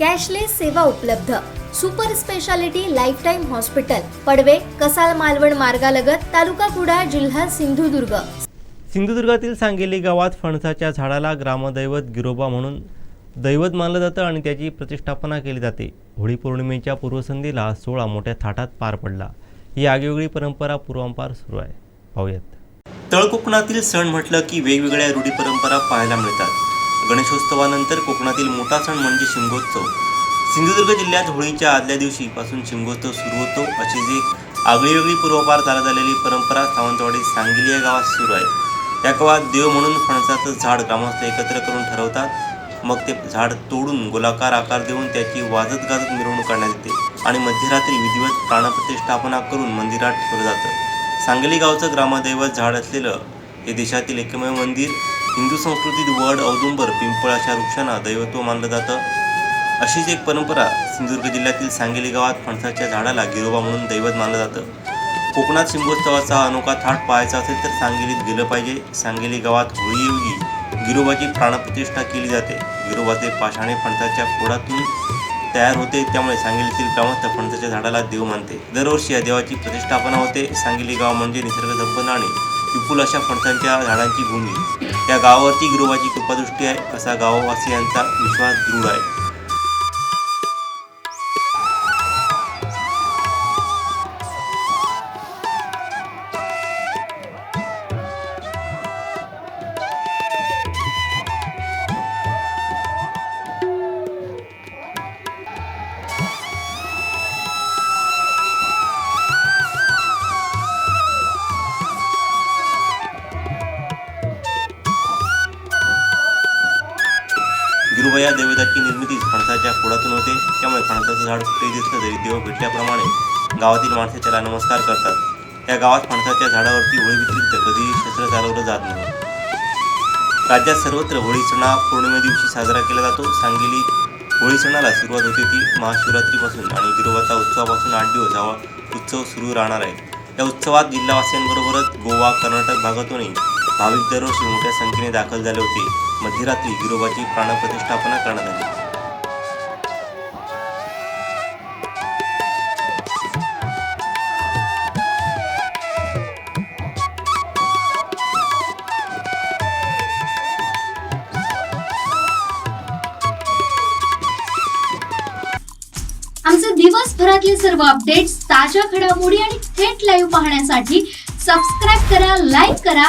cashless सेवा उपलब्ध. Super speciality life time hospital Padve Kasal Malvan मार्गालगत तालुका कुडाळ जिल्हा सिंधुदुर्ग. सिंधुदुर्गातील सांगेली गावात फणसाच्या झाडाला ग्रामदैवत गिरोबा म्हणून दैवत मानलं जातं आणि त्याची प्रतिष्ठापना केली जाते. होळी पौर्णिमेच्या पूर्वसंध्येला हा सोहळा मोठ्या थाटात पार पडला. ही आगीवेगळी परंपरा पूर्वांपार सुरू आहे. पाहूयात. तळकोकणातील सण म्हटलं की वेगवेगळ्या रूढी परंपरा पाहायला मिळतात. गणेशोत्सवानंतर कोकणातील मोठा सण म्हणजे शिमगोत्सव. सिंधुदुर्ग जिल्ह्यात होळीच्या आदल्या दिवशीपासून शिमगोत्सव सुरू होतो. अशी जी आगळीवेगळी पूर्वपार चालत आलेली परंपरा सावंतवाडी सांगली या गावात सुरू आहे. या गावात देव म्हणून फणसाचं झाड ग्रामस्थ एकत्र करून ठरवतात. मग ते झाड तोडून गोलाकार आकार देऊन त्याची वाजत गाजत मिरवणूक काढण्यात येते आणि मध्यरात्री विधिवत प्राणप्रतिष्ठापना करून मंदिरात ठेवलं जातं. सांगली गावचं ग्रामदैवत झाड असलेलं हे देशातील एकमेव मंदिर. हिंदू संस्कृतीत वड औदुंबर पिंपळ अशा वृक्षांना दैवत्व मानलं जातं. अशीच एक परंपरा सिंधुदुर्ग जिल्ह्यातील सांगली गावात फणसाच्या झाडाला गिरोबा म्हणून दैवत मानलं जातं. कोकणात शिंगोत्सवाचा अनोखा थाट पाहायचा असेल तर सांगलीत गेलं पाहिजे. सांगली गावात होळीयोगी गिरोबाची प्राणप्रतिष्ठा केली जाते. गिरोबाचे पाषाणे फणसाच्या खोडातून तयार होते त्यामुळे सांगलीतील ग्रामस्थ फणसाच्या झाडाला देव मानते. दरवर्षी या देवाची प्रतिष्ठापना होते. सांगली गाव म्हणजे निसर्ग संपन्न आणि विपुल अशा फणसांच्या झाडांची भूमी. या गावावरती गिरोबाची कृपादृष्टी आहे असा गाववासियांचा विश्वास दृढ आहे. देव या देवताची निर्मिती फणसाच्या खोडातून होते. त्यामुळे फणसाचं झाड कुठे दिसलं तरी देव भेटल्याप्रमाणे गावातील माणसे त्याला नमस्कार करतात. या गावात फणसाच्या झाडावरती होळी व्यतिरिक्त कधीही शस्त्र चालवलं जात नाही. राज्यात सर्वत्र होळी सणा पौर्णिमे दिवशी साजरा केला जातो. सांगली होळी सणाला सुरुवात होते ती महाशिवरात्रीपासून आणि गिरोबाचा उत्सवापासून आठ दिवस हा उत्सव सुरू राहणार आहे. या उत्सवात जिल्हावासियांबरोबरच गोवा कर्नाटक भागातूनही भाविक दरवर्षी मोठ्या संख्येने दाखल झाले होते. मध्यरात्री गिरोबाची प्राणप्रतिष्ठापना करण्यात आली. आमचे दिवसभरातले सर्व अपडेट्स ताज्या घडामोडी आणि थेट लाईव्ह पाहण्यासाठी सबस्क्राईब करा लाईक करा